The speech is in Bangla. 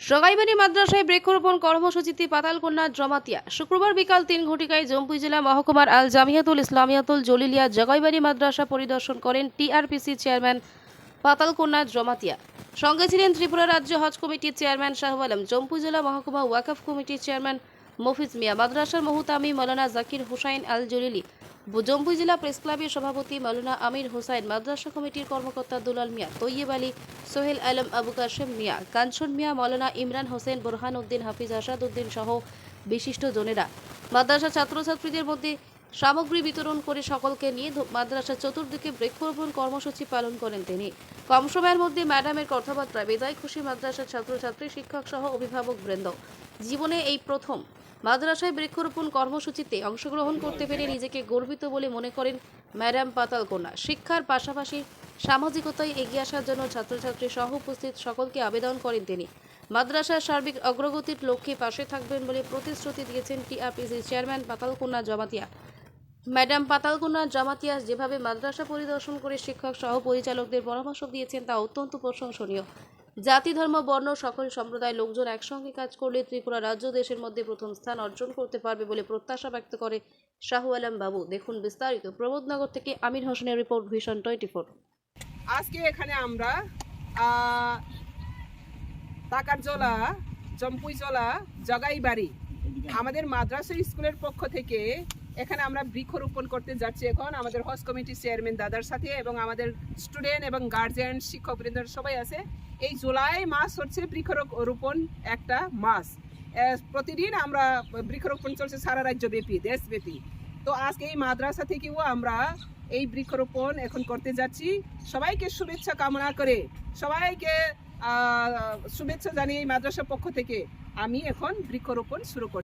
সগাইবাড়ি মাদ্রাসায় বৃক্ষরোপণ কর্মসূচিতে পাতালকন্যা জমাতিয়া। শুক্রবার বিকাল তিন ঘটিকায় জম্পুই জেলা মহকুমার আল জামিয়াতুল ইসলামিয়াতুল জলিলিয়া জগাইবাড়ি মাদ্রাসা পরিদর্শন করেন টিআরপিসি চেয়ারম্যান পাতালকন্যা জমাতিয়া। সঙ্গে ছিলেন ত্রিপুরা রাজ্য হজ কমিটির চেয়ারম্যান শাহ আলম জম্পু জেলা মহকুমা ওয়াকফ কমিটির চেয়ারম্যান মফিজ মিয়া, মাদ্রাসার মহুতামি মৌলানা জাকির হুসাইন আল জলিলি জম্পুই জেলা প্রেস ক্লাবের সভাপতি মালুনা আমির হোসাইন, মাদ্রাসা কমিটির কর্মকর্তা দুলাল মিয়া, তৈয়ব আলী, সোহেল আলম আবু কাশেম মিয়া, কাঞ্চন মিয়া মৌলানা ইমরান হোসেন, বোরহান উদ্দিন, হাফিজ আসাদ উদ্দিন সহ বিশিষ্ট জনেরা। মাদ্রাসা ছাত্রছাত্রীদের মধ্যে সামগ্রী বিতরণ করে সকলকে নিয়ে মাদ্রাসার চতুর্দিকে বৃক্ষরোপণ কর্মসূচি পালন করেন তিনি। কম সময়ের মধ্যে ম্যাডামের কথাবার্তায় বিদায় খুশি মাদ্রাসার ছাত্রছাত্রী শিক্ষক সহ অভিভাবক বৃন্দ। জীবনে এই প্রথম। মাদ্রাসায় বৃক্ষরোপণ কর্মসূচিতে অংশগ্রহণ করতে পেরে নিজেকে গর্বিত বলে মনে করেন ম্যাডাম পাতালকোনা শিক্ষার পাশাপাশি সামাজিকতায় এগিয়ে আসার জন্য ছাত্রছাত্রী সহ উপস্থিত সকলকে আবেদন করেন তিনি। মাদ্রাসার সার্বিক অগ্রগতির লক্ষ্যে পাশে থাকবেন বলে প্রতিশ্রুতি দিয়েছেন TRPC chairman Patalkona Jamatia. Madam Patalkona Jamatia যেভাবে মাদ্রাসা পরিদর্শন করে শিক্ষক সহ পরিচালকদের পরামর্শ দিয়েছেন তা অত্যন্ত প্রশংসনীয়। জাতি ধর্ম বর্ণ সকল সম্প্রদায় লোকজন একসঙ্গে কাজ করলে ত্রিপুরা রাজ্য দেশের মধ্যে প্রথম স্থান অর্জন করতে পারবে বলে প্রত্যাশা ব্যক্ত করে শাহু আলম বাবু। দেখুন বিস্তারিত। প্রবোধনগর থেকে আমির হোসেনের রিপোর্ট ভিশন টোয়েন্টি ফোর। আজকে এখানে আমরা আহ, টাকারজলা জম্পুইজলা জগাইবাড়ি আমাদের মাদ্রাসা স্কুলের পক্ষ থেকে এখানে আমরা বৃক্ষরোপণ করতে যাচ্ছি এখন। আমাদের হজ কমিটির চেয়ারম্যান দাদার সাথে এবং আমাদের স্টুডেন্ট এবং গার্জিয়ান শিক্ষকবৃন্দ সবাই আছে। এই জুলাই মাস হচ্ছে বৃক্ষরোপণ একটা মাস। প্রতিদিন আমরা বৃক্ষরোপণ চলছে সারা রাজ্যব্যাপী, দেশব্যাপী। তো আজকে এই মাদ্রাসা থেকেও আমরা এই বৃক্ষরোপণ এখন করতে যাচ্ছি। সবাইকে শুভেচ্ছা কামনা করে, সবাইকে শুভেচ্ছা জানিয়ে এই মাদ্রাসার পক্ষ থেকে আমি এখন বৃক্ষরোপণ শুরু করছি